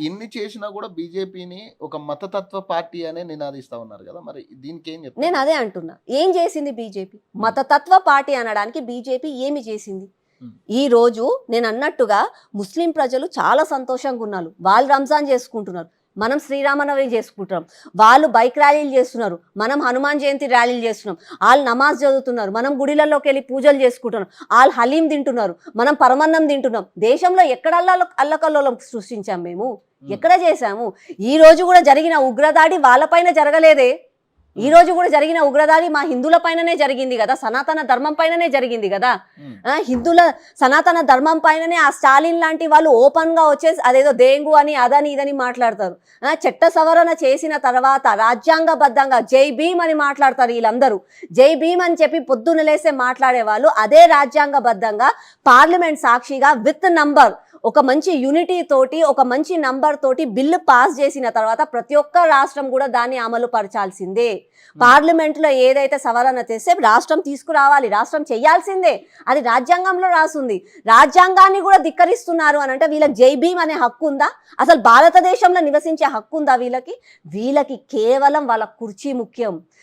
ఇన్ని చేసినా కూడా బీజేపీని ఒక మతతత్వ పార్టీ అనే నినాదిస్తా ఉన్నారు కదా మరి దీనికి ఏం నేను చెప్తారు అదే అంటున్నా. ఏం చేసింది బీజేపీ? మతతత్వ పార్టీ అనడానికి బీజేపీ ఏమి చేసింది. ఈ రోజు నేను అన్నట్టుగా ముస్లిం ప్రజలు చాలా సంతోషంగా ఉన్నారు. వాళ్ళు రంజాన్ చేసుకుంటున్నారు. మనం శ్రీరామనవమి చేసుకుంటున్నాం. వాళ్ళు బైక్ ర్యాలీలు చేస్తున్నారు. మనం హనుమాన్ జయంతి ర్యాలీలు చేస్తున్నాం. వాళ్ళు నమాజ్ చదువుతున్నారు. మనం గుడిలలోకి వెళ్ళి పూజలు చేసుకుంటున్నాం. వాళ్ళు హలీం తింటున్నారు. మనం పరమన్నం తింటున్నాం. దేశంలో ఎక్కడ అల్ల అల్లకల్లోలం సృష్టించాం మేము? ఎక్కడ చేశాము? ఈ రోజు కూడా జరిగిన ఉగ్రదాడి వాళ్ళపైన జరగలేదే. ఈ రోజు కూడా జరిగిన ఉగ్రదాడి మా హిందువుల పైననే జరిగింది కదా సనాతన ధర్మం పైననే జరిగింది కదా. హిందువుల సనాతన ధర్మం పైననే ఆ స్టాలిన్ లాంటి వాళ్ళు ఓపెన్గా వచ్చేసి అదేదో దేంగు అని అదని ఇదని మాట్లాడతారు. చట్ట సవరణ చేసిన తర్వాత రాజ్యాంగబద్ధంగా జై భీమ్ అని మాట్లాడతారు వీళ్ళందరూ. జై భీమ్ అని చెప్పి పొద్దున్న లేస్తే మాట్లాడే వాళ్ళు అదే రాజ్యాంగబద్ధంగా పార్లమెంట్ సాక్షిగా విత్ నంబర్ ఒక మంచి యూనిటీ తోటి ఒక మంచి నంబర్ తోటి బిల్లు పాస్ చేసిన తర్వాత ప్రతి ఒక్క రాష్ట్రం కూడా దాన్ని అమలు పరచాల్సిందే. పార్లమెంట్లో ఏదైతే సవరణ చేస్తే రాష్ట్రం తీసుకురావాలి రాష్ట్రం చేయాల్సిందే. అది రాజ్యాంగంలో రాసుంది. రాజ్యాంగాన్ని కూడా ధిక్కరిస్తున్నారు అని అంటే వీళ్ళకి జై భీమ్ అనే హక్కు ఉందా? అసలు భారతదేశంలో నివసించే హక్కు ఉందా వీళ్ళకి? వీళ్ళకి కేవలం వాళ్ళ కుర్చీ ముఖ్యం.